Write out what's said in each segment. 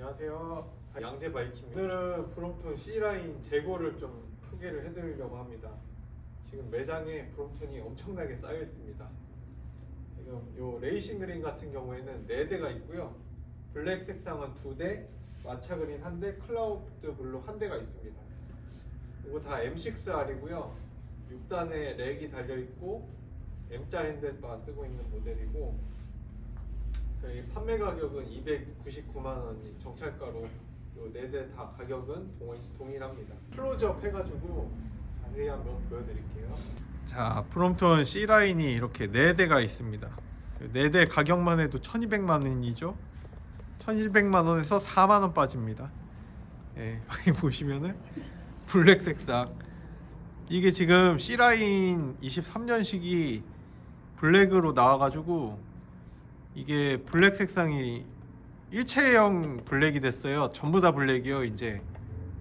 안녕하세요. 양재 바이킹. 오늘은 브롬톤 C라인 재고를 좀 소개를 해드리려고 합니다. 지금 매장에 브롬톤이 엄청나게 쌓여 있습니다. 지금 요 레이싱 그린 같은 경우에는 4대가 있고요. 블랙 색상은 2대, 마차 그린 1대, 클라우드 블루 1대가 있습니다. 이거 다 M6R이고요. 6단에 렉이 달려 있고 M자 핸들바 쓰고 있는 모델이고 저희 판매 가격은 299만 원이 정찰가로 요네대다 가격은 동, 동일 합니다. 클로즈업 해가지고 자세히 한번 보여드릴게요. 자, 프롬톤 C 라인이 이렇게 네 대가 있습니다. 네 대 가격만 해도 1,200만 원이죠. 1,100만 원에서 4만 원 빠집니다. 예, 여기 보시면은 블랙 색상. 이게 지금 C 라인 23년식이 블랙으로 나와가지고 이게 블랙 색상이 일체형 블랙이 됐어요. 전부 다 블랙이요. 이제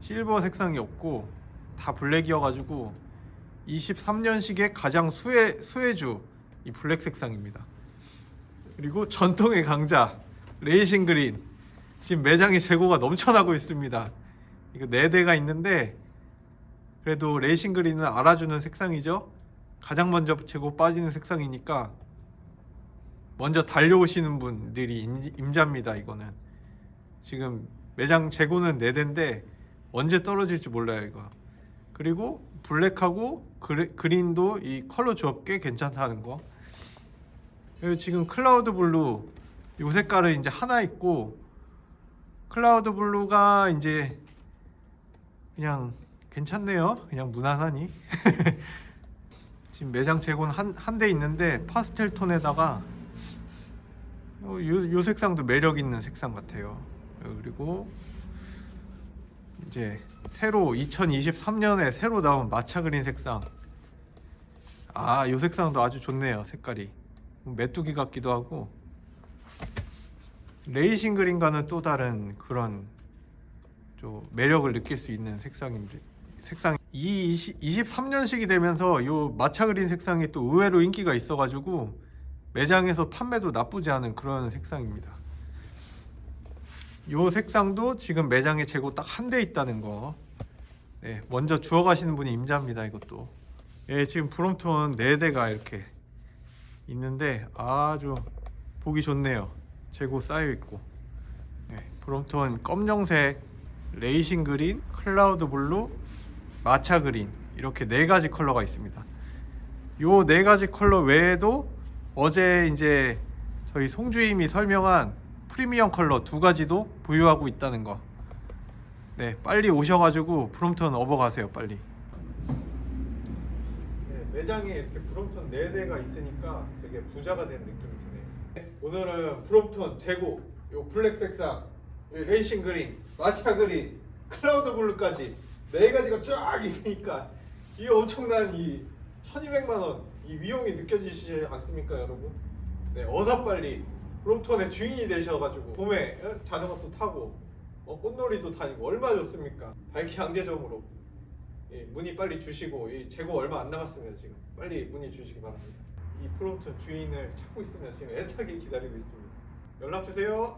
실버 색상이 없고 다 블랙이어가지고 23년식의 가장 수혜 수혜주 이 블랙 색상입니다. 그리고 전통의 강자 레이싱 그린 지금 매장에 재고가 넘쳐나고 있습니다. 이거 네 대가 있는데 그래도 레이싱 그린은 알아주는 색상이죠. 가장 먼저 재고 빠지는 색상이니까 먼저 달려오시는 분들이 임- 임자입니다. 이거는 지금 매장 재고는 4대인데 언제 떨어질지 몰라요 이거. 그리고 블랙하고 그리, 그린도 이 컬러 조합 꽤 괜찮다는 거. 그리고 지금 클라우드 블루 요 색깔은 이제 하나 있고 클라우드 블루가 이제 그냥 괜찮네요. 그냥 무난하니. 지금 매장 재고는 한 한 대 있는데 파스텔 톤에다가 어, 요, 요 색상도 매력 있는 색상 같아요. 어, 그리고 이제 새로 2023년에 새로 나온 마차 그린 색상. 아, 요 색상도 아주 좋네요. 색깔이 메뚜기 같기도 하고 레이싱 그린과는 또 다른 그런 좀 매력을 느낄 수 있는 색상인데 색상 이 23년식이 되면서 요 마차 그린 색상이 또 의외로 인기가 있어가지고 매장에서 판매도 나쁘지 않은 그런 색상입니다. 요 색상도 지금 매장에 재고 딱 한 대 있다는 거. 네, 먼저 주워 가시는 분이 임자입니다. 이것도. 예, 지금 브롬톤 네 대가 이렇게 있는데 아주 보기 좋네요. 재고 쌓여 있고. 네, 브롬톤 검정색, 레이싱 그린, 클라우드 블루, 마차 그린 이렇게 네 가지 컬러가 있습니다. 요 네 가지 컬러 외에도 어제 이제 저희 송주임이 설명한 프리미엄 컬러 두 가지도 보유하고 있다는 거. 네, 빨리 오셔가지고 브롬톤 업어가세요, 빨리. 네, 매장에 이렇게 브롬톤 네 대가 있으니까 되게 부자가 된 느낌이 드네요. 네, 오늘은 브롬톤 재고, 요 블랙 색상, 요 레이싱 그린, 마차 그린, 클라우드 블루까지 네 가지가 쫙 있으니까 이 엄청난 이 1200만 원 이 위용이 느껴지시지 않습니까 여러분? 네 어서 빨리 브롬톤의 주인이 되셔가지고 봄에 어? 자전거도 타고 어, 꽃놀이도 다니고 얼마나 좋습니까? 바이킹 양재점으로 예, 문의 빨리 주시고 이 재고 얼마 안 남았습니다 지금 빨리 문의 주시기 바랍니다 이 브롬톤 주인을 찾고 있으면 지금 애타게 기다리고 있습니다 연락 주세요